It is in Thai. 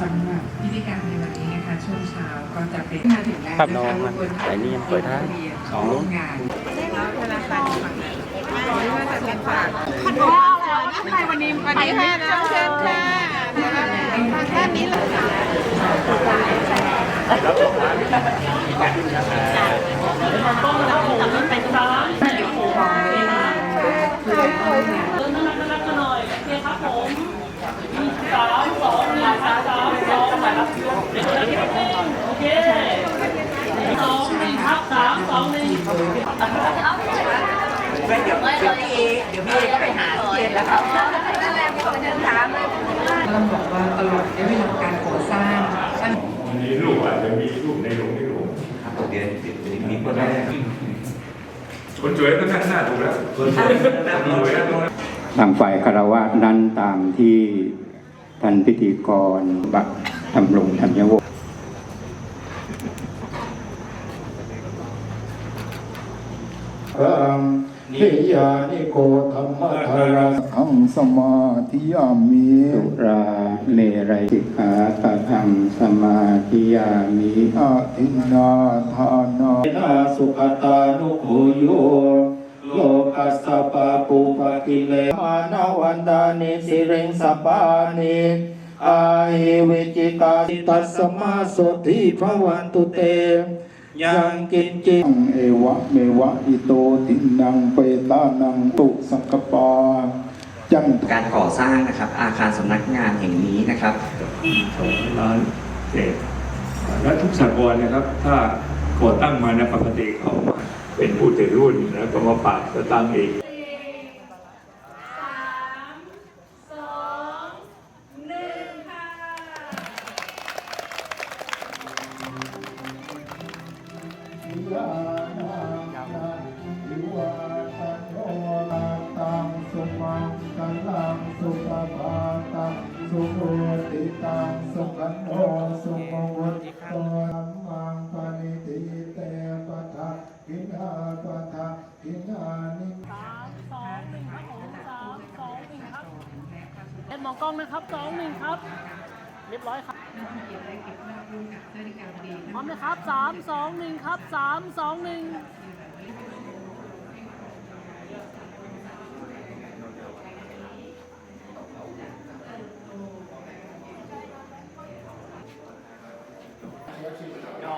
สำหรับพิธีการในวันนี้นะคะช่วงเช้าก็จะเป็นมาถึงแล้วครับนะน้องคะมันรบกวนแต่นี่ยังเปิดให้ขอสองงงานธนาคารฝั่งนั้นขอที่ว่าจะเป็นฝากขนมอะไรนะใครวันนี้วันนี้ให้นะเชิญค่ะแค่นี้เลยต้องบอ เดี๋ยวพี่เอกว่าตลอดระยะเวลาการก่อสร้างวันนี้ลูกอาจจะมีรูปในหลวงในหลวงครับเดี๋ยวมีคนได้คนสวยก็นั่งหน้าดูแล้วคนสวยนั่งดูแล้วทางฝ่ายคารวะนั้นตามที่ท่านพิธีกรบักทำลงธัญวงศ์ รังนิยานิโกธรรมธาราทังสมาธิยามิสุราเมรัยสิกขาตาธรรมสมาธิยามิอาทินนาทานานาสุขตานุโหโยโลกัสสปะปุปะกิเลมานาวันดานิสิเรงสปานิอาหิวิจิกาสิตัสสมาโสติภวันตุเต ยังกินจิตังเอวะเมวะอิโตตินังเปตานังตุสังกปาจันทการก่อสร้างนะครับ อาคารสำนักงานแห่งนี้นะครับสองล้านเศษและทุกสากลนะครับ ถ้าก่อตั้งมาในปกติเขามาเป็นผู้ถือรุ่นแล้วก็มาฝากจะตั้งเอง นาทิวาตันโนตังสุมังกัลังสุปปาตังสุโหติตังสุขันโนสุโมวัตโตธัมมังปณิติเตปะทะกินาปะทะกินานิเอ็ดมองกล้องนะครับสองหนึ่งครับ เรียบร้อยครับพร้อมนะครับสามสองหนึ่งครับสามสองหนึ่งอ๋อ